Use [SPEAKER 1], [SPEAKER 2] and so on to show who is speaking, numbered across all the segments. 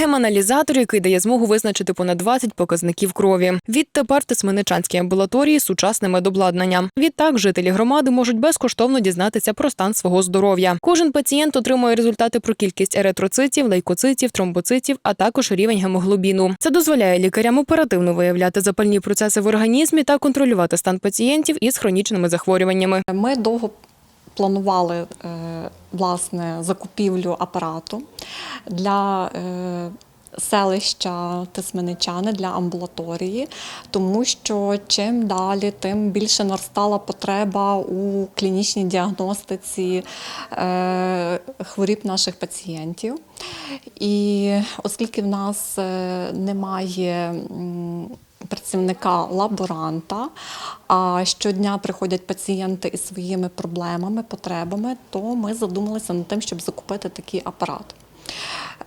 [SPEAKER 1] Геманалізатор, який дає змогу визначити понад 20 показників крові. Відтепер в амбулаторії сучасне медобладнання. Відтак жителі громади можуть безкоштовно дізнатися про стан свого здоров'я. Кожен пацієнт отримує результати про кількість еритроцитів, лейкоцитів, тромбоцитів, а також рівень гемоглобіну. Це дозволяє лікарям оперативно виявляти запальні процеси в організмі та контролювати стан пацієнтів із хронічними захворюваннями.
[SPEAKER 2] Ми довго планували е, власне закупівлю апарату для е, селища Тисменичани для амбулаторії, тому що чим далі, тим більше наростала потреба у клінічній діагностиці е, хворіб наших пацієнтів. І оскільки в нас е, немає працівника лаборанта, а щодня приходять пацієнти із своїми проблемами, потребами, то ми задумалися над тим, щоб закупити такий апарат.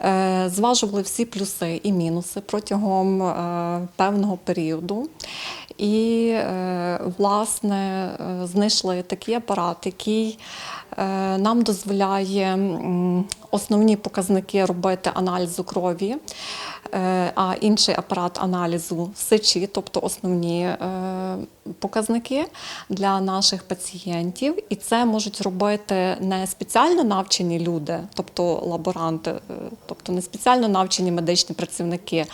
[SPEAKER 2] Е, Зважували всі плюси і мінуси протягом е, певного періоду. І, е, власне, знайшли такий апарат, який нам дозволяє основні показники робити аналізу крові, е, а інший апарат аналізу сечі, тобто основні е, показники для наших пацієнтів. І це можуть робити не спеціально навчені люди, тобто лаборанти, е, тобто не спеціально навчені медичні працівники,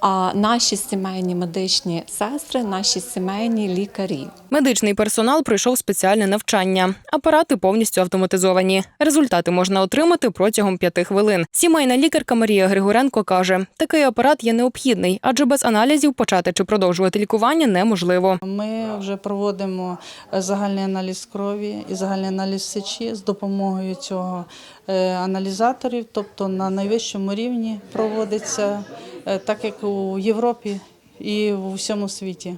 [SPEAKER 2] а наші сімейні медичні сестри, наші сімейні лікарі.
[SPEAKER 1] Медичний персонал пройшов спеціальне навчання. Апарати повністю автоматизовані. Результати можна отримати протягом п'яти хвилин. Сімейна лікарка Марія Григоренко каже: такий апарат є необхідний, адже без аналізів почати чи продовжувати лікування неможливо.
[SPEAKER 3] Ми вже проводимо е, загальний аналіз крові і загальний аналіз сечі з допомогою цього е, аналізаторів, тобто на найвищому рівні проводиться, е, так як у Європі і в усьому світі.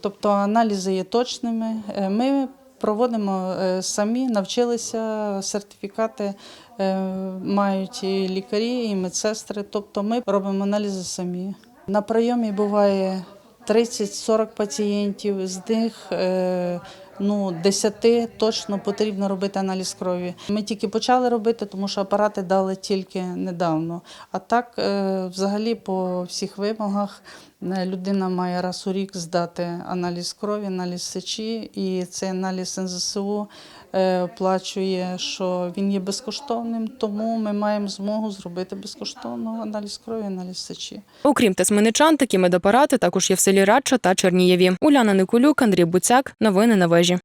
[SPEAKER 3] Тобто аналізи є точними. Ми проводимо е, самі, навчилися, сертифікати е, мають і лікарі, і медсестри. Тобто ми робимо аналізи самі. На прийомі буває 30-40 пацієнтів, з них е, ну, 10 точно потрібно робити аналіз крові. Ми тільки почали робити, тому що апарати дали тільки недавно. А так, взагалі, по всіх вимогах людина має раз у рік здати аналіз крові, аналіз сечі, і цей аналіз НЗСУ е, оплачує, що він є безкоштовним, тому ми маємо змогу зробити безкоштовно аналіз крові, аналіз сечі.
[SPEAKER 1] Окрім тесменичан, такі медапарати також є в селі Радча та Чернієві. Уляна Никулюк, Андрій Буцяк. Новини на вежі.